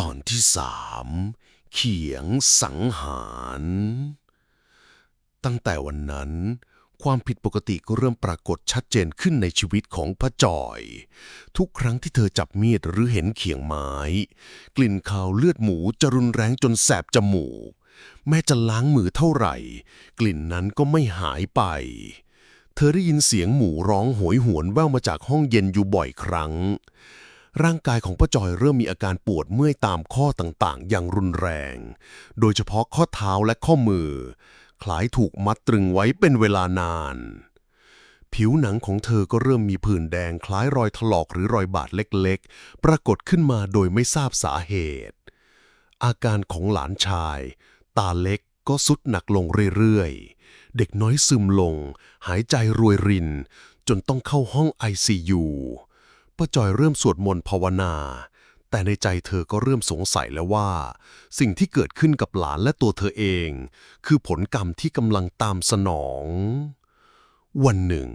ตอนที่สามเขียงสังหาร ตั้งแต่วันนั้น ความผิดปกติก็เริ่มปรากฏชัดเจนขึ้นในชีวิตของพระจอย ทุกครั้งที่เธอจับมีดหรือเห็นเขียงไม้ กลิ่นคาวเลือดหมูจะรุนแรงจนแสบจมูก แม้จะล้างมือเท่าไหร่ กลิ่นนั้นก็ไม่หายไป เธอได้ยินเสียงหมูร้องโหยหวนแว่วมาจากห้องเย็นอยู่บ่อยครั้ง ร่างกายของป้าจอยเริ่มมีอาการปวดเมื่อยตามข้อต่างๆ อย่างรุนแรง โดยเฉพาะข้อเท้าและข้อมือ คล้ายถูกมัดตรึงไว้เป็นเวลานาน ผิวหนังของเธอก็เริ่มมีผื่นแดงคล้ายรอยถลอกหรือรอยบาดเล็กๆ ปรากฏขึ้นมาโดยไม่ทราบสาเหตุ อาการของหลานชาย ตาเล็กก็สุดหนักลงเรื่อยๆ เด็กน้อยซึมลง หายใจรวยริน จนต้องเข้าห้อง ICU ป้าจอยเริ่มสวดมนต์ภาวนา แต่ในใจเธอก็เริ่มสงสัยแล้วว่า สิ่งที่เกิดขึ้นกับหลานและตัวเธอเอง คือผลกรรมที่กำลังตามสนอง วันหนึ่ง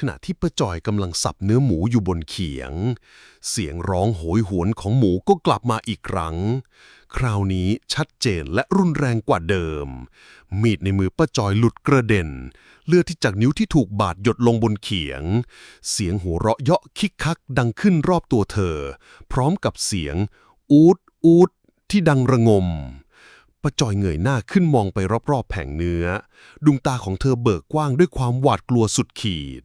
ขณะที่ป้าจอยกำลังสับเนื้อหมูอยู่บนเขียง เสียงร้องโหยหวนของหมูก็กลับมาอีกครั้ง คราวนี้ชัดเจนและรุนแรงกว่าเดิม มีดในมือป้าจอยหลุดกระเด็น เลือดที่จากนิ้วที่ถูกบาดหยดลงบนเขียง เสียงหัวเราะเยาะคิกคักดังขึ้นรอบตัวเธอ พร้อมกับเสียง อูดอูดที่ดังระงมป้าจอยเงยหน้าขึ้นมองไปรอบๆแผงเนื้อ ดวงตาของเธอเบิกกว้างด้วยความหวาดกลัวสุดขีด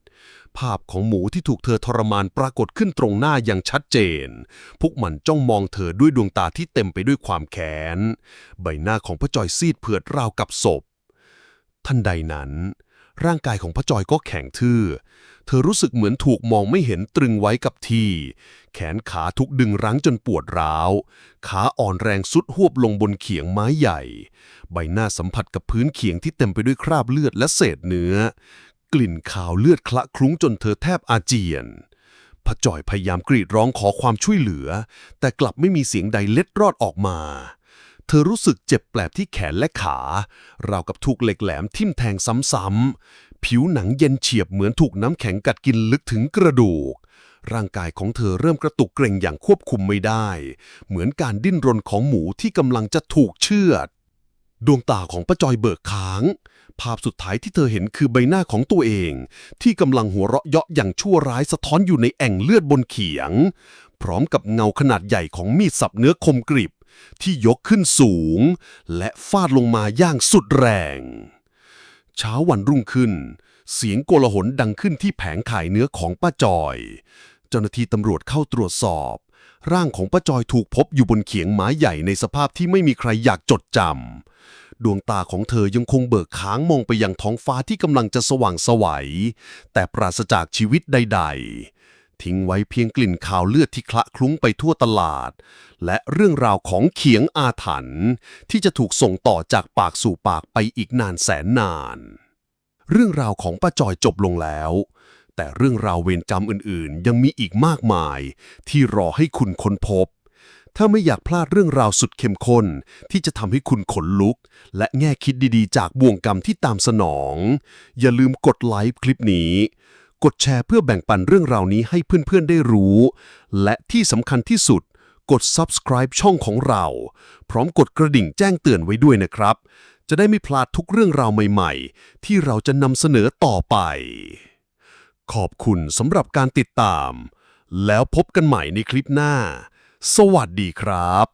ภาพของหมูที่ถูกเธอทรมานปรากฏขึ้นตรงหน้าอย่างชัดเจน พวกมันจ้องมองเธอด้วยดวงตาที่เต็มไปด้วยความแค้น ใบหน้าของป้าจอยซีดเผือดราวกับศพทันใดนั้น ร่างกายของป้าจอยก็แข็งทื่อ เธอรู้สึกเหมือนถูกมองไม่เห็นตรึงไว้กับที่ แขนขาทุกดึงรั้งจนปวดร้าว ขาอ่อนแรงสุดหวบลงบนเขียงไม้ใหญ่ ใบหน้าสัมผัสกับพื้นเขียงที่เต็มไปด้วยคราบเลือดและเศษเนื้อ กลิ่นขาวเลือดคละคลุ้งจนเธอแทบอาเจียนพระจ่อยพยายามกรีดร้องขอความช่วยเหลือ แต่กลับไม่มีเสียงใดเล็ดรอดออกมา เธอรู้สึกเจ็บแปลบที่แขนและขาราวกับถูกเหล็กแหลมทิ่มแทงซ้ำๆ ผิวหนังเย็นเฉียบเหมือนถูกน้ำแข็งกัดกินลึกถึงกระดูก ร่างกายของเธอเริ่มกระตุกเกร็งอย่างควบคุมไม่ได้ เหมือนการดิ้นรนของหมูที่กำลังจะถูกเชือด ดวงตาของป้าจอยเบิกค้าง ภาพสุดท้ายที่เธอเห็นคือใบหน้าของตัวเอง ที่กำลังหัวเราะเยาะอย่างชั่วร้ายสะท้อนอยู่ในแอ่งเลือดบนเขียง พร้อมกับเงาขนาดใหญ่ของมีดสับเนื้อคมกริบ ที่ยกขึ้นสูง และฟาดลงมาอย่างสุดแรง เช้าวันรุ่งขึ้น เสียงโกลาหลดังขึ้นที่แผงขายเนื้อของป้าจอย เจ้าหน้าที่ตำรวจเข้าตรวจสอบ ร่างของป้าจอยถูกพบอยู่บนเขียงไม้ใหญ่ในสภาพที่ไม่มีใครอยากจดจำ ดวงตาของเธอยังคงเบิกค้างมองไปยังท้องฟ้าที่กำลังจะสว่างสวัย แต่ปราศจากชีวิตใด ๆ ทิ้งไว้เพียงกลิ่นขาวเลือดที่คละคลุ้งไปทั่วตลาด และเรื่องราวของเขียงอาถรรพ์ที่จะถูกส่งต่อจากปากสู่ปากไปอีกนานแสนนาน เรื่องราวของป้าจอยจบลงแล้ว แต่เรื่องราวเวรกรรมอื่นๆ ยังมีอีกมากมาย ที่รอให้คุณค้นพบ ถ้าไม่อยากพลาดเรื่องราวสุดเข้มข้นที่จะทำให้คุณขนลุก และแง่คิดดีๆ จากบ่วงกรรมที่ตามสนอง อย่าลืมกดไลค์คลิปนี้ กดแชร์เพื่อแบ่งปันเรื่องราวนี้ให้เพื่อนๆได้รู้ และที่สำคัญที่สุด กด subscribe ช่องของเรา พร้อมกดกระดิ่งแจ้งเตือนไว้ด้วยนะครับ จะได้ไม่พลาดทุกเรื่องราวใหม่ ๆ ที่เราจะนำเสนอต่อไป ขอบคุณสำหรับการติดตาม แล้วพบกันใหม่ในคลิปหน้า สวัสดีครับ